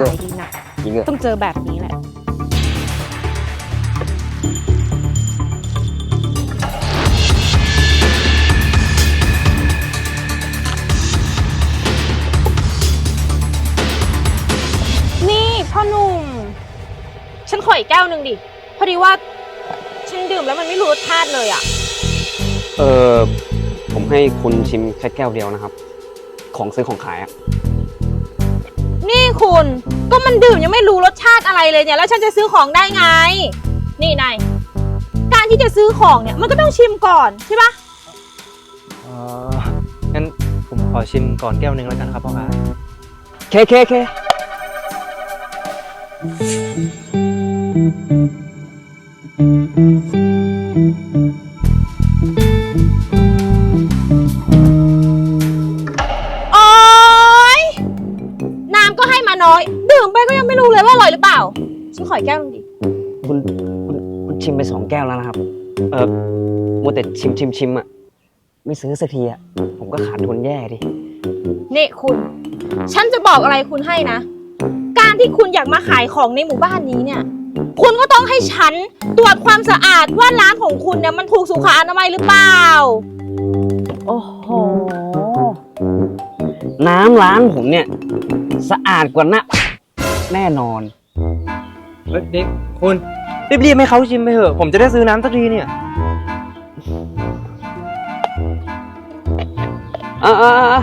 ด้วขายยดีนะจริงเหรอต้องเจอแบบนี้แหละนี่พ่อหนุ่ม ฉันขออีกแก้วหนึ่งดิ พอดีว่า ฉันดื่มแล้วมันไม่รู้รสชาติเลยอะเออผมให้คุณชิมแค่แก้วเดียวนะครับ ของซื้อของขายอะ นี่คุณก็มันดื่มยังไม่รู้รสชาติอะไรเลยเนี่ย แล้วฉันจะซื้อของได้ไง นี่นายการที่จะซื้อของเนี่ยมันก็ต้องชิมก่อนใช่ปะเอองั้นผมขอชิมก่อนแก้วหนึ่งแล้วกันครับพ่อค้าเคเคเค น้อย ดื่มไปก็ยังไม่รู้เลยว่าอร่อยหรือเปล่า ฉันขออีกแก้วหนึงดิ คุณคุณคุณชิมไปสองแก้วแล้วนะครับ เออมัวแต่ชิมชิมชิมอะไม่ซื้อสักทีอะผมก็ขาดทุนแย่ดิ นี่คุณ ฉันจะบอกอะไรคุณให้นะ การที่คุณอยากมาขายของในหมู่บ้านนี้เนี่ย คุณก็ต้องให้ฉันตรวจความสะอาดว่าร้านของคุณเนี่ยมันถูกสุขอนามัยหรือเปล่า โอ้โห น้ำร้านผมเนี่ย สะอาดกว่านะ แน่นอน เฮ้ยเด็กคุณรีบๆให้เขาชิมไปเถอะ ผมจะได้ซื้อน้ำสักทีเนี่ย อ่า